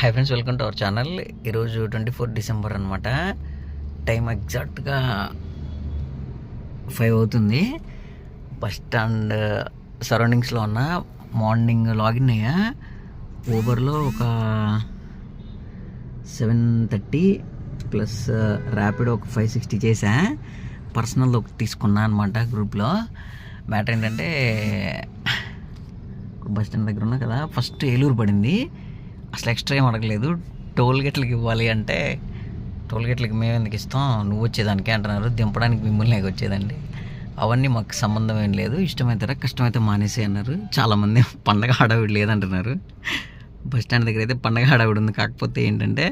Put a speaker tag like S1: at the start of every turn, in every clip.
S1: Hi friends welcome to our channel ఈరోజు twenty four December అనమాట time ఎగ్జాక్ట్గా five అవుతుంది. బస్ స్టాండ్ సరౌండింగ్స్లో ఉన్న మార్నింగ్ లాగిన్ అయ్యా. ఊబర్లో ఒక సెవెన్ థర్టీ ప్లస్ ర్యాపిడ్ ఒక ఫైవ్ సిక్స్టీ చేసా పర్సనల్ ఒకటి తీసుకున్నా అనమాట గ్రూప్లో మ్యాటర్ ఏంటంటే బస్ స్టాండ్ దగ్గర ఉన్నా కదా ఫస్ట్ ఏలూరు పడింది. అసలు ఎక్స్ట్రా ఏం అడగలేదు. టోల్ గేట్లకి ఇవ్వాలి అంటే టోల్ గేట్లకి మేము ఎందుకు ఇస్తాం? నువ్వు వచ్చేదానికే అంటున్నారు. దింపడానికి మిమ్మల్ని వచ్చేదండి. అవన్నీ మాకు సంబంధం ఏం లేదు. ఇష్టమైతే కష్టమైతే మానేసి అన్నారు. చాలామంది పండగ హడావిడి లేదంటున్నారు. బస్ స్టాండ్ దగ్గర అయితే పండగ హడావిడి ఉంది. కాకపోతే ఏంటంటే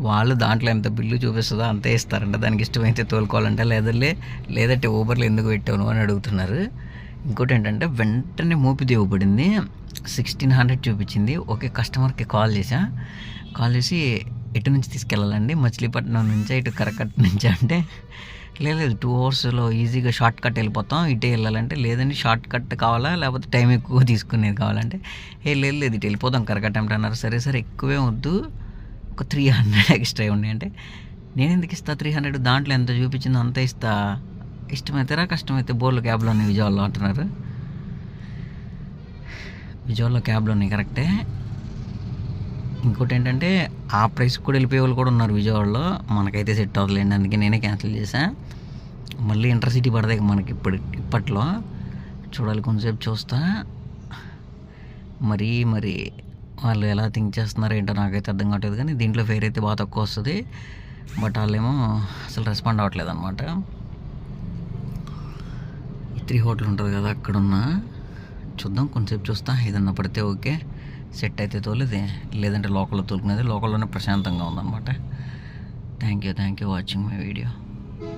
S1: వాళ్ళు దాంట్లో ఎంత బిల్లు చూపిస్తుందో అంతే ఇస్తారంట. దానికి ఇష్టమైతే తోలుకోవాలంటే. లేదలే లేదంటే ఊబర్లు ఎందుకు పెట్టావు అని అడుగుతున్నారు. ఇంకోటి ఏంటంటే వెంటనే మోపి పడింది. సిక్స్టీన్ హండ్రెడ్ చూపించింది. ఓకే కస్టమర్కి కాల్ చేశా. కాల్ చేసి ఎటు నుంచి తీసుకెళ్ళాలండి? మచిలీపట్నం నుంచి ఇటు కరకట్ నుంచి అంటే లేదు లేదు టూ అవర్స్లో ఈజీగా షార్ట్ కట్ వెళ్ళిపోతాం. ఇటే వెళ్ళాలంటే లేదండి షార్ట్ కట్ కావాలా? లేకపోతే టైం ఎక్కువ తీసుకునేది కావాలంటే ఏ లేదు లేదు ఇటు వెళ్ళిపోతాం కరకట్ అంటే అన్నారు. సరే సరే ఎక్కువే వద్దు. ఒక త్రీ హండ్రెడ్ ఎక్స్ట్రా ఉన్నాయి అంటే నేను ఎందుకు ఇస్తా? త్రీ హండ్రెడ్ దాంట్లో ఎంత చూపించిందో అంత ఇస్తా. ఇష్టమైతేరా కష్టమైతే బోర్లు క్యాబ్లో ఉన్నాయి విజయవాడలో అంటున్నారు. విజయవాడలో క్యాబ్లో ఉన్నాయి కరెక్టే. ఇంకోటి ఏంటంటే ఆ ప్రైస్ కూడా వెళ్ళిపోయే వాళ్ళు కూడా ఉన్నారు విజయవాడలో. మనకైతే సెట్ అవ్వదులేండి అందుకే నేనే క్యాన్సిల్ చేశా. మళ్ళీ ఇంటర్సిటీ పడతాయి మనకి ఇప్పుడు ఇప్పట్లో. చూడాలి కొంచెంసేపు చూస్తా. మరి మరి వాళ్ళు ఎలా థింక్ చేస్తున్నారో ఏంటో నాకైతే అర్థం కావట్లేదు కానీ దీంట్లో ఫేర్ అయితే బాగా తక్కువ వస్తుంది. బట్ వాళ్ళేమో అసలు రెస్పాండ్ అవ్వట్లేదు అనమాట త్రీ హోటల్ ఉంటుంది కదా అక్కడున్నా. చూద్దాం కొంచెంసేపు చూస్తా. ఏదన్నా పడితే ఓకే. సెట్ అయితే తోలేదే. లేదంటే లోకల్లో తోలుకునేది. లోకల్లోనే ప్రశాంతంగా ఉందన్నమాట. Thank you thank you watching my video